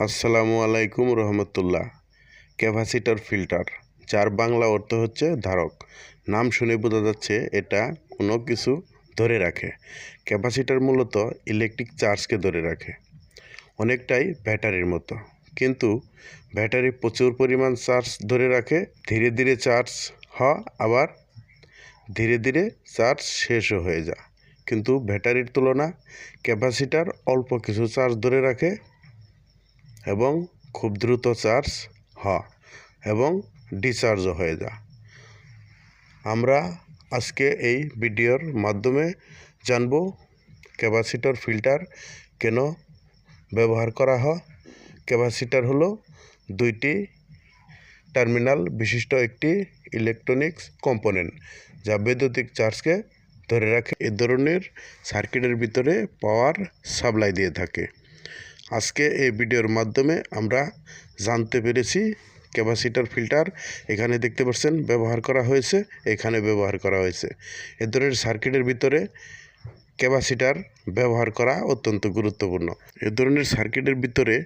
আসসালামু আলাইকুম রহমতুল্লাহ। Capacitor filter. যার বাংলা অর্থ হচ্ছে ধারক। নাম শুনে বোঝা যাচ্ছে এটা কোনো কিছু ধরে রাখে। ক্যাপাসিটার মূলত ইলেকট্রিক চার্জকে ধরে রাখে। অনেকটাই ব্যাটারির মতো। কিন্তু ব্যাটারি প্রচুর পরিমাণ চার্জ ধরে রাখে। ধীরে ধীরে চার্জ হয় আবার ধীরে ধীরে চার্জ শেষও হয়ে যায়। কিন্তু ব্যাটারির তুলনা ক্যাপাসিটার অল্প কিছু চার্জ ধরে রাখে। এবং খুব দ্রুত চার্জ হ এবং ডিচার্জও হয়ে যা। আমরা আজকে এই ভিডিওর মাধ্যমে জানব ক্যাপাসিটর ফিল্টার কেন ব্যবহার করা হয়। ক্যাপাসিটার হলো দুইটি টার্মিনাল, বিশিষ্ট একটি ইলেকট্রনিক্স কম্পোনেন্ট যা বৈদ্যুতিক চার্জকে ধরে রাখে। এ ধরনের সার্কিটের ভিতরে পাওয়ার সাপ্লাই দিয়ে থাকে। আজকে এই ভিডিওর মাধ্যমে আমরা জানতে পেরেছি ক্যাপাসিটার ফিল্টার এখানে দেখতে পাচ্ছেন ব্যবহার করা হয়েছে, এখানে ব্যবহার করা হয়েছে। এ ধরনের সার্কিটের ভিতরে ক্যাপাসিটার ব্যবহার করা অত্যন্ত গুরুত্বপূর্ণ। এ ধরনের সার্কিটের ভিতরে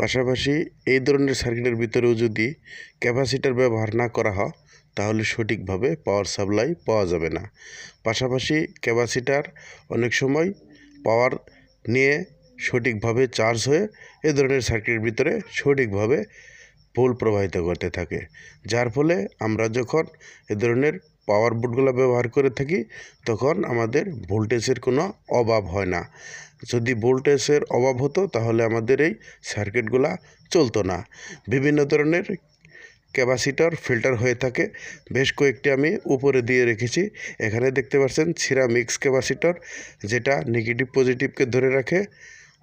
পাশাপাশি এই ধরনের সার্কিটের ভিতরেও যদি ক্যাপাসিটার ব্যবহার না করা হয়, তাহলে সঠিকভাবে পাওয়ার সাপ্লাই পাওয়া যাবে না। পাশাপাশি ক্যাপাসিটার অনেক সময় পাওয়ার নিয়ে সঠিকভাবে চার্জ হয়ে এ ধরনের সার্কিটের ভিতরে সঠিকভাবে পোল প্রবাহিত করতে থাকে। যার ফলে আমরা যখন এ ধরনের পাওয়ার বোর্ডগুলো ব্যবহার করে থাকি, তখন আমাদের ভোল্টেজের কোনো অভাব হয় না। যদি ভোল্টেজের অভাব হতো, তাহলে আমাদের এই সার্কিটগুলা চলতো না। বিভিন্ন ধরনের ক্যাপাসিটর ফিল্টার হয়ে থাকে। বেশ কয়েকটি আমি উপরে দিয়ে রেখেছি। এখানে দেখতে পাচ্ছেন সিরামিক্স ক্যাপাসিটর যেটা নেগেটিভ পজিটিভকে ধরে রাখে।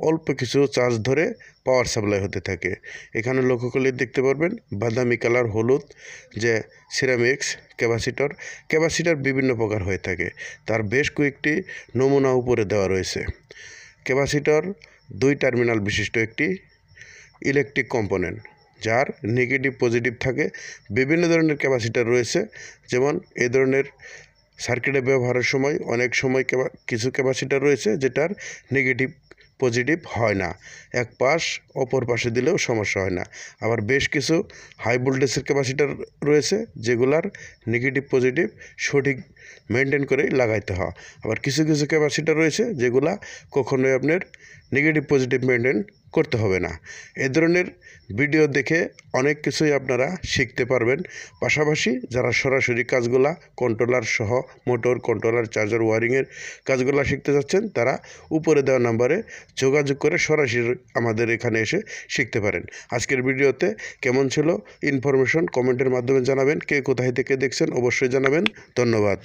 অল্প কিছু চার্জ ধরে পাওয়ার সাপ্লাই হতে থাকে। এখানে লক্ষ্য করলে দেখতে পারবেন বাদামি কালার, হলুদ, যে সিরামিক্স ক্যাপাসিটর ক্যাপাসিটর বিভিন্ন প্রকার হয়ে থাকে। তার বেশ কয়েকটি নমুনা উপরে দেওয়া রয়েছে। ক্যাপাসিটর দুই টার্মিনাল বিশিষ্ট একটি ইলেকট্রিক কম্পোনেন্ট যার নেগেটিভ পজিটিভ থাকে। বিভিন্ন ধরনের ক্যাপাসিটার রয়েছে, যেমন এ ধরনের সার্কিটে ব্যবহারের সময় অনেক সময় কিছু ক্যাপাসিটার রয়েছে, যেটার নেগেটিভ পজিটিভ হয় না। এক পাশ, অপর পাশে দিলেও সমস্যা হয় না। আবার বেশ কিছু হাই ভোল্টেজের ক্যাপাসিটার রয়েছে, যেগুলার নেগেটিভ পজিটিভ সঠিক মেনটেন করেই লাগাইতে হয়। আবার কিছু কিছু ক্যাপাসিটার রয়েছে, যেগুলা কখনোই আপনার নেগেটিভ পজিটিভ মেনটেন করতে হবে না। এ ধরনের ভিডিও দেখে অনেক কিছুই আপনারা শিখতে পারবেন। পাশাপাশি যারা সরাসরি কাজগুলা কন্ট্রোলার সহ মোটর কন্ট্রোলার চার্জার ওয়ারিংয়ের কাজগুলা শিখতে যাচ্ছেন, তারা উপরে দেওয়া নাম্বারে যোগাযোগ করে সরাসরি আমাদের এখানে এসে শিখতে পারেন। আজকের ভিডিওতে কেমন ছিল ইনফরমেশন কমেন্টের মাধ্যমে জানাবেন, কে কোথায় থেকে দেখছেন অবশ্যই জানাবেন। ধন্যবাদ।